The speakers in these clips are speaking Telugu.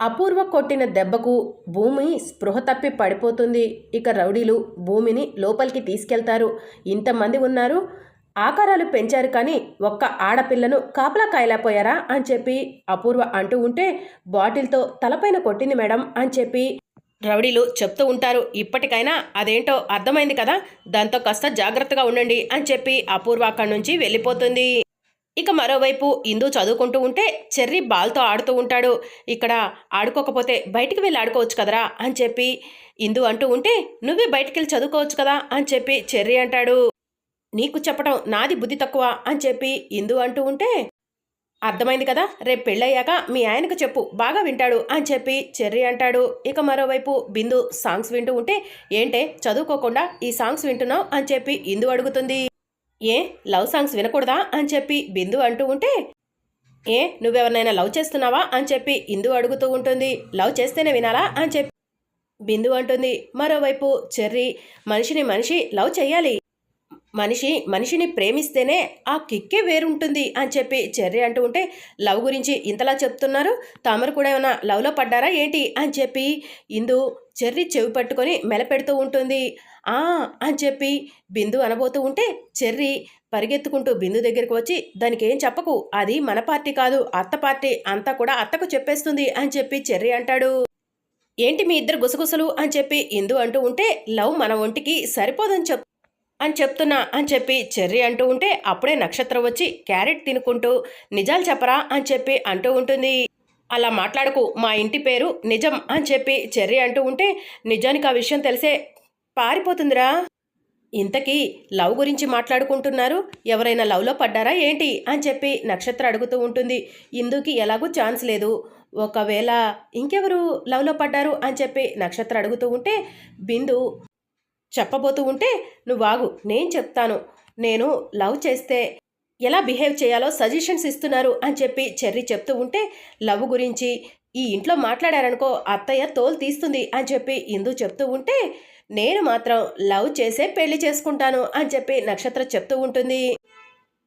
అపూర్వ కొట్టిన దెబ్బకు భూమి స్పృహ తప్పి పడిపోతుంది. ఇక రౌడీలు భూమిని లోపలికి తీసుకెళ్తారు. ఇంతమంది ఉన్నారు. ఆకారాలు పెంచారు కానీ ఒక్క ఆడపిల్లను కాపలా కాయలేకపోయారా అని చెప్పి అపూర్వ అంటూ ఉంటే బాటిల్తో తలపైన కొట్టింది మేడం అని చెప్పి రౌడీలు చెప్తూ ఉంటారు. ఇప్పటికైనా అదేంటో అర్థమైంది కదా దాంతో కాస్త జాగ్రత్తగా ఉండండి అని చెప్పి అపూర్వ అక్కడి నుంచి వెళ్ళిపోతుంది. ఇక మరోవైపు ఇందు చదువుకుంటూ ఉంటే చెర్రీ బాల్తో ఆడుతూ ఉంటాడు. ఇక్కడ ఆడుకోకపోతే బయటికి వెళ్ళి ఆడుకోవచ్చు కదరా అని చెప్పి ఇందు అంటూ ఉంటే నువ్వే బయటికి వెళ్ళి చదువుకోవచ్చు కదా అని చెప్పి చెర్రీ అంటాడు. నీకు చెప్పడం నాది బుద్ధి తక్కువ అని చెప్పి ఇందు అంటూ ఉంటే అర్థమైంది కదా రేపు పెళ్ళయ్యాక మీ ఆయనకు చెప్పు బాగా వింటాడు అని చెప్పి చెర్రీ అంటాడు. ఇక మరోవైపు బిందు సాంగ్స్ వింటూ ఉంటే ఏంటే చదువుకోకుండా ఈ సాంగ్స్ వింటున్నావు అని చెప్పి ఇందు అడుగుతుంది. ఏ లవ్ సాంగ్స్ వినకూడదా అని చెప్పి బిందు అంటూ ఉంటే ఏ నువ్వెవరినైనా లవ్ చేస్తున్నావా అని చెప్పి ఇందు అడుగుతూ ఉంటుంది. లవ్ చేస్తేనే వినాలా అని చెప్పి బిందు అంటుంది. మరోవైపు చెర్రీ మనిషిని మనిషి లవ్ చేయాలి మనిషి మనిషిని ప్రేమిస్తేనే ఆ కిక్కే వేరుంటుంది అని చెప్పి చెర్రీ అంటూ ఉంటే లవ్ గురించి ఇంతలా చెప్తున్నారు? తమరు కూడా ఏమైనా లవ్లో పడ్డారా ఏంటి? అని చెప్పి ఇందు చెర్రీ చెవి పట్టుకొని మెలపెడుతూ ఉంటుంది. ఆ! అని చెప్పి బిందు అనబోతూ ఉంటే చెర్రీ పరిగెత్తుకుంటూ బిందు దగ్గరికి వచ్చి దానికి ఏం చెప్పకు. అది మన పార్టీ కాదు. అత్త పార్టీ అంతా కూడా అత్తకు చెప్పేస్తుంది అని చెప్పి చెర్రీ అంటాడు. ఏంటి మీ ఇద్దరు గుసగుసలు? అని చెప్పి ఇందు అంటూ ఉంటే లవ్ మన ఒంటికి సరిపోదని చెప్ అని చెప్తున్నా అని చెప్పి చెర్రీ అంటూ ఉంటే అప్పుడే నక్షత్రం వచ్చి క్యారెట్ తినుకుంటూ నిజాలు చెప్పరా? అని చెప్పి అంటూ ఉంటుంది. అలా మాట్లాడకు. మా ఇంటి పేరు నిజం అని చెప్పి చెర్రీ అంటూ ఉంటే నిజానికి ఆ విషయం తెలిసే పారిపోతుందిరా. ఇంతకీ లవ్ గురించి మాట్లాడుకుంటున్నారు. ఎవరైనా లవ్లో పడ్డారా ఏంటి? అని చెప్పి నక్షత్ర అడుగుతూ ఉంటుంది. ఇందుకి ఎలాగూ ఛాన్స్ లేదు. ఒకవేళ ఇంకెవరు లవ్లో పడ్డారు అని చెప్పి నక్షత్ర అడుగుతూ ఉంటే బిందు చెప్పబోతూ ఉంటే నువ్వు వాగు నేను చెప్తాను. నేను లవ్ చేస్తే ఎలా బిహేవ్ చేయాలో సజెషన్స్ ఇస్తున్నారు అని చెప్పి చెర్రీ చెప్తూ ఉంటే లవ్ గురించి ఈ ఇంట్లో మాట్లాడారనుకో అత్తయ్య తోలు తీస్తుంది అని చెప్పి ఇందు చెప్తూ ఉంటే నేను మాత్రం లవ్ చేసే పెళ్ళి చేసుకుంటాను అని చెప్పి నక్షత్ర చెప్తూ ఉంటుంది.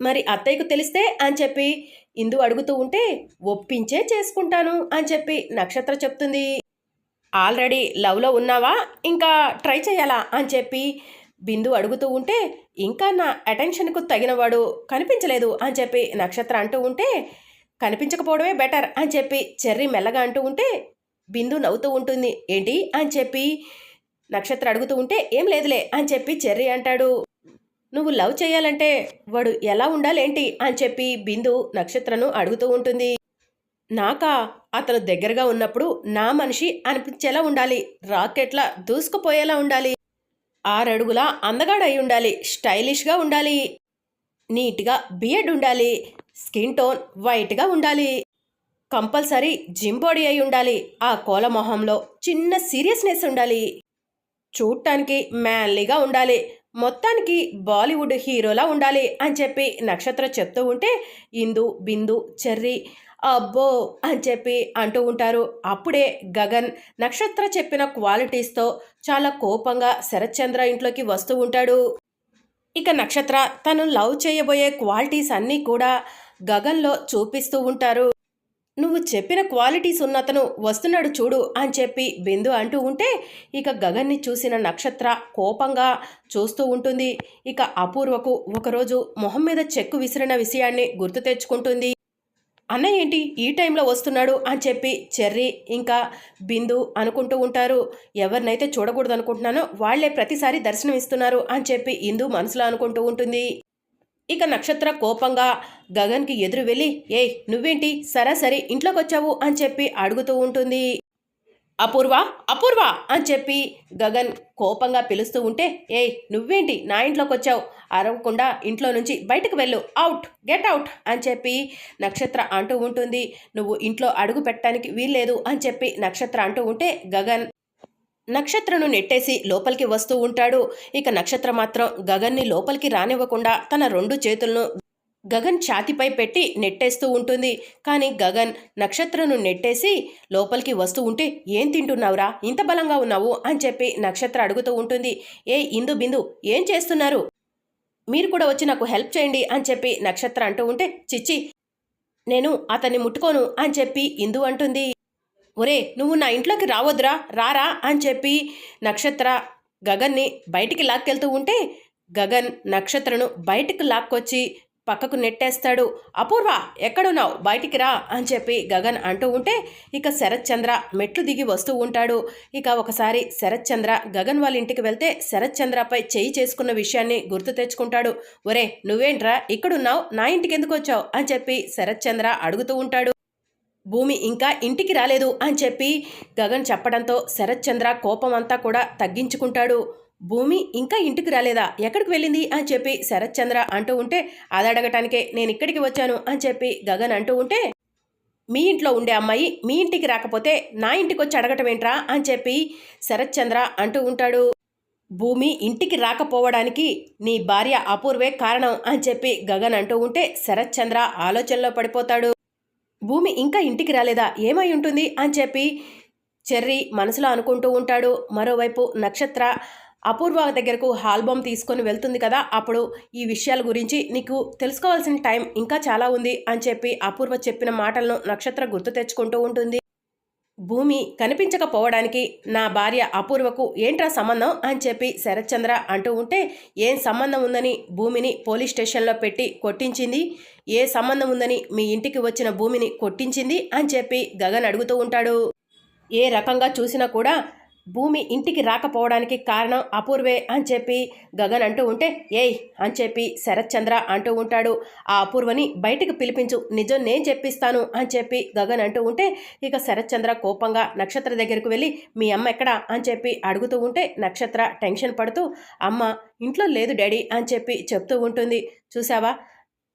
మరి అత్తయ్యకు తెలిస్తే అని చెప్పి ఇందు అడుగుతూ ఉంటే ఒప్పించే చేసుకుంటాను అని చెప్పి నక్షత్ర చెప్తుంది. ఆల్రెడీ లవ్లో ఉన్నావా? ఇంకా ట్రై చేయాలా అని చెప్పి బిందు అడుగుతూ ఉంటే ఇంకా నా అటెన్షన్కు తగినవాడు కనిపించలేదు అని చెప్పి నక్షత్ర అంటూ ఉంటే కనిపించకపోవడమే బెటర్ అని చెప్పి చెర్రీ మెల్లగా అంటూ ఉంటే బిందు నవ్వుతూ ఉంటుంది. ఏంటి? అని చెప్పి నక్షత్ర అడుగుతూ ఉంటే ఏం లేదులే అని చెప్పి చెర్రీ అంటాడు. నువ్వు లవ్ చేయాలంటే వాడు ఎలా ఉండాలేంటి? అని చెప్పి బిందు నక్షత్రను అడుగుతూ ఉంటుంది. నాకా? అతను దగ్గరగా ఉన్నప్పుడు నా మనిషి అనిపించేలా ఉండాలి. రాకెట్లా దూసుకుపోయేలా ఉండాలి. ఆరడుగులా అందగాడు అయి ఉండాలి. స్టైలిష్గా ఉండాలి. నీట్గా బియర్డ్ ఉండాలి. స్కిన్ టోన్ వైట్గా ఉండాలి. కంపల్సరీ జిమ్ బాడీ అయి ఉండాలి. ఆ కోల మొహంలో చిన్న సీరియస్నెస్ ఉండాలి. చూడటానికి మ్యాన్లీగా ఉండాలి. మొత్తానికి బాలీవుడ్ హీరోలా ఉండాలి అని చెప్పి నక్షత్ర చెప్తూ ఉంటే ఇందు బిందు చెర్రీ అబ్బో అని చెప్పి అంటూ ఉంటారు. అప్పుడే గగన్ నక్షత్ర చెప్పిన క్వాలిటీస్తో చాలా కోపంగా శరత్చంద్ర ఇంట్లోకి వస్తూ ఉంటాడు. ఇక నక్షత్ర తను లవ్ చేయబోయే క్వాలిటీస్ అన్నీ కూడా గగన్లో చూపిస్తూ ఉంటారు. నువ్వు చెప్పిన క్వాలిటీస్ ఉన్నతను వస్తున్నాడు చూడు అని చెప్పి బిందు అంటూ ఉంటే ఇక గగన్ని చూసిన నక్షత్ర కోపంగా చూస్తూ ఉంటుంది. ఇక అపూర్వకు ఒకరోజు మొహం మీద చెక్కు విసిరిన విషయాన్ని గుర్తు తెచ్చుకుంటుంది. అన్న ఏంటి ఈ టైంలో వస్తున్నాడు అని చెప్పి చెర్రీ ఇంకా బిందు అనుకుంటూ ఉంటారు. ఎవరినైతే చూడకూడదు అనుకుంటున్నానో వాళ్ళే ప్రతిసారి దర్శనం ఇస్తున్నారు అని చెప్పి ఇందు మనసులో అనుకుంటూ ఉంటుంది. ఇక నక్షత్ర కోపంగా గగన్కి ఎదురు వెళ్ళి ఏయ్ నువ్వేంటి? సరాసరి ఇంట్లోకి వచ్చావు అని చెప్పి అడుగుతూ ఉంటుంది. అపూర్వ అపూర్వ అని చెప్పి గగన్ కోపంగా పిలుస్తూ ఉంటే ఏయ్ నువ్వేంటి? నా ఇంట్లోకి వచ్చావు అరవకుండా ఇంట్లో నుంచి బయటకు వెళ్ళు. అవుట్. Get out. అని చెప్పి నక్షత్ర అంటూ ఉంటుంది. నువ్వు ఇంట్లో అడుగు పెట్టడానికి వీల్లేదు. అని చెప్పి నక్షత్ర అంటూ ఉంటే గగన్ నక్షత్రను నెట్టేసి లోపలికి వస్తూ ఉంటాడు. ఇక నక్షత్ర మాత్రం గగన్ని లోపలికి రానివ్వకుండా తన రెండు చేతులను గగన్ ఛాతిపై పెట్టి నెట్టేస్తూ ఉంటుంది. కానీ గగన్ నక్షత్రను నెట్టేసి లోపలికి వస్తూ ఉంటే ఏం తింటున్నావురా? ఇంత బలంగా ఉన్నావు? అని చెప్పి నక్షత్ర అడుగుతూ ఉంటుంది. ఏ ఇందు బిందు ఏం చేస్తున్నారు? మీరు కూడా వచ్చి నాకు హెల్ప్ చేయండి అని చెప్పి నక్షత్ర అంటూ ఉంటే చిచ్చి నేను అతన్ని ముట్టుకోను అని చెప్పి ఇందు అంటుంది. ఒరే నువ్వు నా ఇంట్లోకి రావద్దురా రారా అని చెప్పి నక్షత్ర గగన్ని బయటికి లాక్కెళ్తూ ఉంటే గగన్ నక్షత్రను బయటికి లాక్కొచ్చి పక్కకు నెట్టేస్తాడు. అపూర్వ ఎక్కడున్నావు? బయటికి రా అని చెప్పి గగన్ అంటూ ఉంటే ఇక శరత్ చంద్ర మెట్లు దిగి వస్తూ ఉంటాడు. ఇక ఒకసారి శరత్ చంద్ర గగన్ వాళ్ళ ఇంటికి వెళ్తే శరత్ చంద్రపై చేయి చేసుకున్న విషయాన్ని గుర్తు తెచ్చుకుంటాడు. ఒరే నువ్వేంట్రా? ఇక్కడున్నావు? నా ఇంటికి ఎందుకు వచ్చావు? అని చెప్పి శరత్ చంద్ర అడుగుతూ ఉంటాడు. భూమి ఇంకా ఇంటికి రాలేదు అని చెప్పి గగన్ చెప్పడంతో శరత్ చంద్ర కోపం అంతా కూడా తగ్గించుకుంటాడు. భూమి ఇంకా ఇంటికి రాలేదా? ఎక్కడికి వెళ్ళింది? అని చెప్పి శరత్ చంద్ర అంటూ ఉంటే అదడగటానికే నేను ఇక్కడికి వచ్చాను అని చెప్పి గగన్ అంటూ ఉంటే మీ ఇంట్లో ఉండే అమ్మాయి మీ ఇంటికి రాకపోతే నా ఇంటికి వచ్చి అడగటం ఏంట్రా అని చెప్పి శరత్ చంద్ర అంటూ ఉంటాడు. భూమి ఇంటికి రాకపోవడానికి నీ భార్య అపూర్వే కారణం అని చెప్పి గగన్ అంటూ ఉంటే శరత్ చంద్ర ఆలోచనలో పడిపోతాడు. భూమి ఇంకా ఇంటికి రాలేదా? ఏమై ఉంటుంది? అని చెప్పి చెర్రీ మనసులో అనుకుంటూ ఉంటాడు. మరోవైపు నక్షత్ర అపూర్వ దగ్గరకు ఆల్బమ్ తీసుకొని వెళ్తుంది కదా అప్పుడు ఈ విషయాల గురించి నీకు తెలుసుకోవాల్సిన టైం ఇంకా చాలా ఉంది అని చెప్పి అపూర్వ చెప్పిన మాటలను నక్షత్ర గుర్తు తెచ్చుకుంటూ ఉంటుంది. భూమి కనిపించకపోవడానికి నా భార్య అపూర్వకు ఏంట్రా సంబంధం అని చెప్పి శరత్చంద్ర అంటూ ఉంటే ఏం సంబంధం ఉందని భూమిని పోలీస్ స్టేషన్లో పెట్టి కొట్టించింది? ఏ సంబంధం ఉందని మీ ఇంటికి వచ్చిన భూమిని కొట్టించింది అని చెప్పి గగన్ అడుగుతూ ఉంటాడు. ఏ రకంగా చూసినా కూడా భూమి ఇంటికి రాకపోవడానికి కారణం అపూర్వే అని చెప్పి గగన్ అంటూ ఉంటే ఏయ్ అని చెప్పి శరత్ చంద్ర అంటూ ఉంటాడు. ఆ అపూర్వని బయటికి పిలిపించు నిజం నేను చెప్పిస్తాను అని చెప్పి గగన్ అంటూ ఉంటే ఇక శరత్ చంద్ర కోపంగా నక్షత్ర దగ్గరకు వెళ్ళి మీ అమ్మ ఎక్కడా? అని చెప్పి అడుగుతూ ఉంటే నక్షత్ర టెన్షన్ పడుతూ అమ్మ ఇంట్లో లేదు డాడీ అని చెప్పి చెప్తూ ఉంటుంది. చూసావా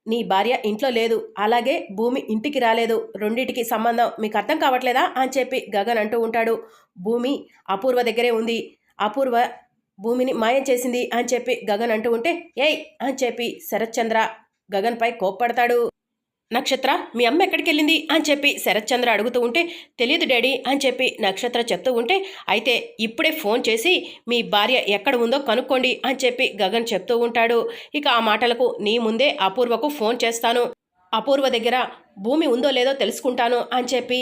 నీ భార్య ఇంట్లో లేదు అలాగే భూమి ఇంటికి రాలేదు రెండిటికి సంబంధం మీకు అర్థం కావట్లేదా అని చెప్పి గగన్ అంటూ ఉంటాడు. భూమి అపూర్వ దగ్గరే ఉంది అపూర్వ భూమిని మాయం చేసింది అని చెప్పి గగన్ అంటూ ఉంటే ఏయ్ అని చెప్పి శరత్చంద్ర గగన్పై కోప్పడతాడు. నక్షత్ర మీ అమ్మ ఎక్కడికి వెళ్ళింది అని చెప్పి శరత్చంద్ర అడుగుతూ ఉంటే తెలియదు డాడీ అని చెప్పి నక్షత్ర చెప్తూ ఉంటే అయితే ఇప్పుడే ఫోన్ చేసి మీ భార్య ఎక్కడ ఉందో కనుక్కోండి అని చెప్పి గగన్ చెప్తూ ఉంటాడు. ఇక ఆ మాటలకు నీ ముందే అపూర్వకు ఫోన్ చేస్తాను. అపూర్వ దగ్గర భూమి ఉందో లేదో తెలుసుకుంటాను అని చెప్పి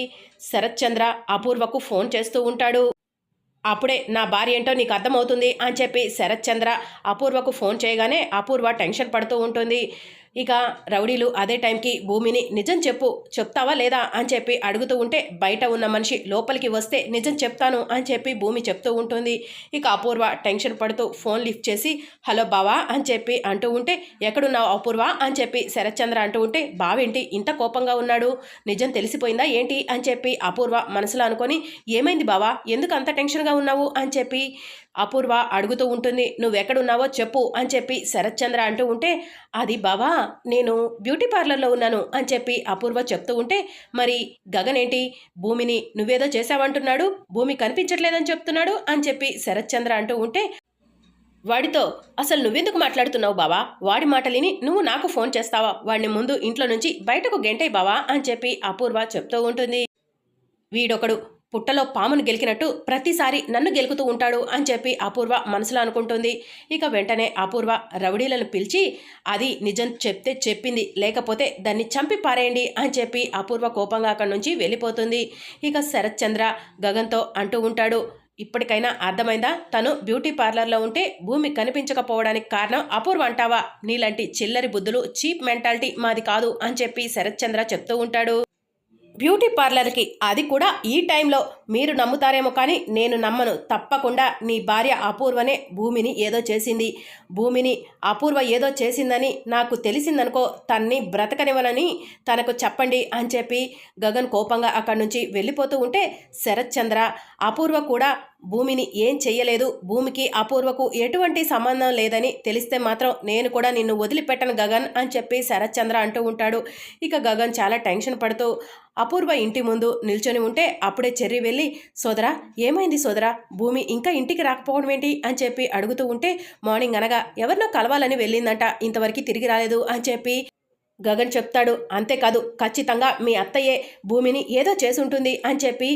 శరత్చంద్ర అపూర్వకు ఫోన్ చేస్తూ ఉంటాడు. అప్పుడే నా భార్య ఏంటో నీకు అర్థమవుతుంది అని చెప్పి శరత్చంద్ర అపూర్వకు ఫోన్ చేయగానే అపూర్వ టెన్షన్ పడుతూ ఉంటుంది. ఇక రౌడీలు అదే టైంకి భూమిని నిజం చెప్పు చెప్తావా లేదా అని చెప్పి అడుగుతూ ఉంటే బయట ఉన్న మనిషి లోపలికి వస్తే నిజం చెప్తాను అని చెప్పి భూమి చెప్తూ ఉంటుంది. ఇక అపూర్వ టెన్షన్ పడుతూ ఫోన్ లిఫ్ట్ చేసి హలో బావా అని చెప్పి అంటూ ఉంటే ఎక్కడున్నావు అపూర్వ అని చెప్పి శరత్చంద్ర అంటూ ఉంటే బావేంటి ఇంత కోపంగా ఉన్నాడు నిజం తెలిసిపోయిందా ఏంటి? అని చెప్పి అపూర్వ మనసులో అనుకొని ఏమైంది బావా ఎందుకు అంత టెన్షన్గా ఉన్నావు? అని చెప్పి అపూర్వ అడుగుతూ ఉంటుంది నువ్వెక్కడున్నావో చెప్పు అని చెప్పి శరత్చంద్ర అంటూ ఉంటే అది బావా నేను బ్యూటీ పార్లర్లో ఉన్నాను అని చెప్పి అపూర్వ చెప్తూ ఉంటే మరి గగన్ ఏంటి భూమిని నువ్వేదో చేశావంటున్నాడు భూమి కనిపించట్లేదని చెప్తున్నాడు అని చెప్పి శరత్చంద్ర అంటూ ఉంటే వాడితో అసలు నువ్వెందుకు మాట్లాడుతున్నావు బావా? వాడి మాటలిని నువ్వు నాకు ఫోన్ చేస్తావా? వాడిని ముందు ఇంట్లో నుంచి బయటకు గెంటై బావా అని చెప్పి అపూర్వ చెప్తూ ఉంటుంది. వీడొకడు పుట్టలో పామును గెలికినట్టు ప్రతిసారి నన్ను గెలుకుతూ ఉంటాడు అని చెప్పి అపూర్వ మనసులో అనుకుంటుంది. ఇక వెంటనే అపూర్వ రౌడీలను పిలిచి అది నిజం చెప్తే చెప్పింది లేకపోతే దాన్ని చంపి పారేయండి అని చెప్పి అపూర్వ కోపంగా అక్కడి నుంచి వెళ్ళిపోతుంది. ఇక శరత్ చంద్ర గగన్తో అంటూ ఉంటాడు ఇప్పటికైనా అర్థమైందా? తను బ్యూటీ పార్లర్లో ఉంటే భూమి కనిపించకపోవడానికి కారణం అపూర్వ అంటావా? నీలాంటి చిల్లరి బుద్ధులు చీప్ మెంటాలిటీ మాది కాదు అని చెప్పి శరత్చంద్ర చెప్తూ ఉంటాడు. బ్యూటీ పార్లర్కి అది కూడా ఈ టైంలో. మీరు నమ్ముతారేమో కానీ నేను నమ్మను. తప్పకుండా నీ భార్య అపూర్వనే భూమిని ఏదో చేసింది. భూమిని అపూర్వ ఏదో చేసిందని నాకు తెలిసిందనుకో తన్ని బ్రతకనివ్వనని తనకు చెప్పండి అని చెప్పి గగన్ కోపంగా అక్కడి నుంచి వెళ్ళిపోతూ ఉంటే శరత్ చంద్ర అపూర్వ కూడా భూమిని ఏం చెయ్యలేదు భూమికి అపూర్వకు ఎటువంటి సంబంధం లేదని తెలిస్తే మాత్రం నేను కూడా నిన్ను వదిలిపెట్టను గగన్ అని చెప్పి శరత్చంద్ర అంటూ ఉంటాడు. ఇక గగన్ చాలా టెన్షన్ పడుతూ అపూర్వ ఇంటి ముందు నిల్చొని ఉంటే అప్పుడే చెర్రి వెళ్ళి సోదరా ఏమైంది సోదరా? భూమి ఇంకా ఇంటికి రాకపోవడం ఏంటి? అని చెప్పి అడుగుతూ ఉంటే మార్నింగ్ అనగా ఎవరినో కలవాలని వెళ్ళిందంట ఇంతవరకు తిరిగి రాలేదు అని చెప్పి గగన్ చెప్తాడు. అంతేకాదు ఖచ్చితంగా మీ అత్తయ్యే భూమిని ఏదో చేసుంటుంది అని చెప్పి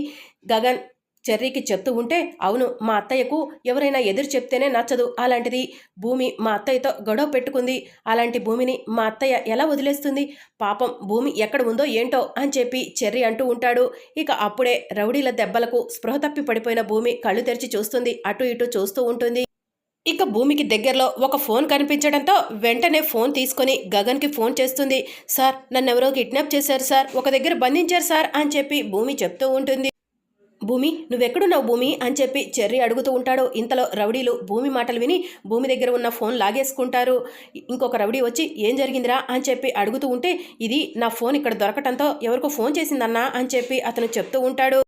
గగన్ చెర్రీకి చెప్తూ ఉంటే అవును మా అత్తయ్యకు ఎవరైనా ఎదురు చెప్తేనే నచ్చదు అలాంటిది. భూమి మా అత్తయ్యతో గొడవ పెట్టుకుంది. అలాంటి భూమిని మా అత్తయ్య ఎలా వదిలేస్తుంది? పాపం భూమి ఎక్కడ ఉందో ఏంటో అని చెప్పి చెర్రీ అంటూ ఉంటాడు. ఇక అప్పుడే రౌడీల దెబ్బలకు స్పృహ తప్పి పడిపోయిన భూమి కళ్ళు తెరిచి చూస్తుంది. అటు ఇటు చూస్తూ ఉంటుంది. ఇక భూమికి దగ్గరలో ఒక ఫోన్ కనిపించడంతో వెంటనే ఫోన్ తీసుకొని గగన్కి ఫోన్ చేస్తుంది. సార్ నన్ను ఎవరో కిడ్నాప్ చేశారు సార్. ఒక దగ్గర బంధించారు సార్ అని చెప్పి భూమి చెప్తూ ఉంటుంది. భూమి నువ్వెక్కడున్నావు భూమి అని చెప్పి చెర్రీ అడుగుతూ ఉంటాడు. ఇంతలో రౌడీలు భూమి మాటలు విని భూమి దగ్గర ఉన్న ఫోన్ లాగేసుకుంటారు. ఇంకొక రౌడీ వచ్చి ఏం జరిగిందిరా? అని చెప్పి అడుగుతూ ఉంటే ఇది నా ఫోన్ ఇక్కడ దొరకటంతో ఎవరికో ఫోన్ చేసిందన్నా? అని చెప్పి అతను చెప్తూ ఉంటాడు.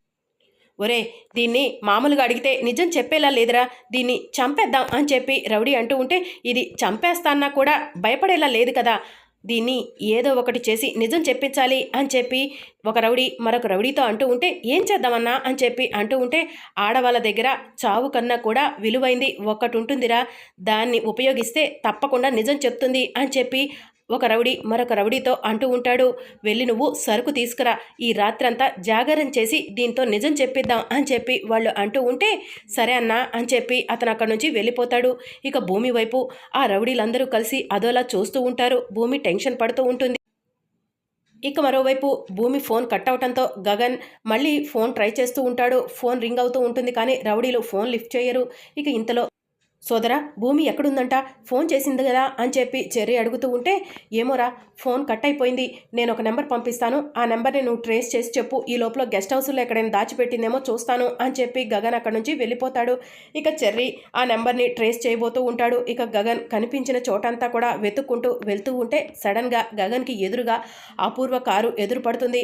ఒరే దీన్ని మామూలుగా అడిగితే నిజం చెప్పేలా లేదురా. దీన్ని చంపేద్దాం అని చెప్పి రౌడీ అంటూ ఉంటే ఇది చంపేస్తాన్నా కూడా భయపడేలా లేదు కదా. దీన్ని ఏదో ఒకటి చేసి నిజం చెప్పించాలి అని చెప్పి ఒక రౌడీ మరొక రౌడీతో అంటూ ఉంటే ఏం చేద్దామన్నా అని చెప్పి అంటూ ఉంటే ఆడవాళ్ళ దగ్గర చావు కన్నా కూడా విలువైంది ఒకటి ఉంటుందిరా. దాన్ని ఉపయోగిస్తే తప్పకుండా నిజం చెప్తుంది అని చెప్పి ఒక రౌడీ మరొక రౌడీతో అంటూ ఉంటాడు. వెళ్ళి నువ్వు సరుకు తీసుకురా. ఈ రాత్రంతా జాగరణ చేసి దీంతో నిజం చెప్పిద్దాం అని చెప్పి వాళ్ళు అంటూ ఉంటే సరే అన్నా అని చెప్పి అతను అక్కడి నుంచి వెళ్ళిపోతాడు. ఇక భూమి వైపు ఆ రౌడీలందరూ కలిసి అదోలా చూస్తూ ఉంటారు. భూమి టెన్షన్ పడుతూ ఉంటుంది. ఇక మరోవైపు భూమి ఫోన్ కట్ అవటంతో గగన్ మళ్ళీ ఫోన్ ట్రై చేస్తూ ఉంటాడు. ఫోన్ రింగ్ అవుతూ ఉంటుంది కానీ రౌడీలు ఫోన్ లిఫ్ట్ చేయరు. ఇక ఇంతలో సోదరా భూమి ఎక్కడుందంట? ఫోన్ చేసింది కదా అని చెప్పి చెర్రీ అడుగుతూ ఉంటే ఏమోరా ఫోన్ కట్ అయిపోయింది నేను ఒక నెంబర్ పంపిస్తాను. ఆ నెంబర్ని నువ్వు ట్రేస్ చేసి చెప్పు. ఈ లోపల గెస్ట్ హౌస్లో ఎక్కడైనా దాచిపెట్టిందేమో చూస్తాను అని చెప్పి గగన్ అక్కడ నుంచి వెళ్ళిపోతాడు. ఇక చెర్రీ ఆ నెంబర్ని ట్రేస్ చేయబోతూ ఉంటాడు. ఇక గగన్ కనిపించిన చోటంతా కూడా వెతుక్కుంటూ వెళ్తూ ఉంటే సడన్గా గగన్కి ఎదురుగా అపూర్వ కారు ఎదురు పడుతుంది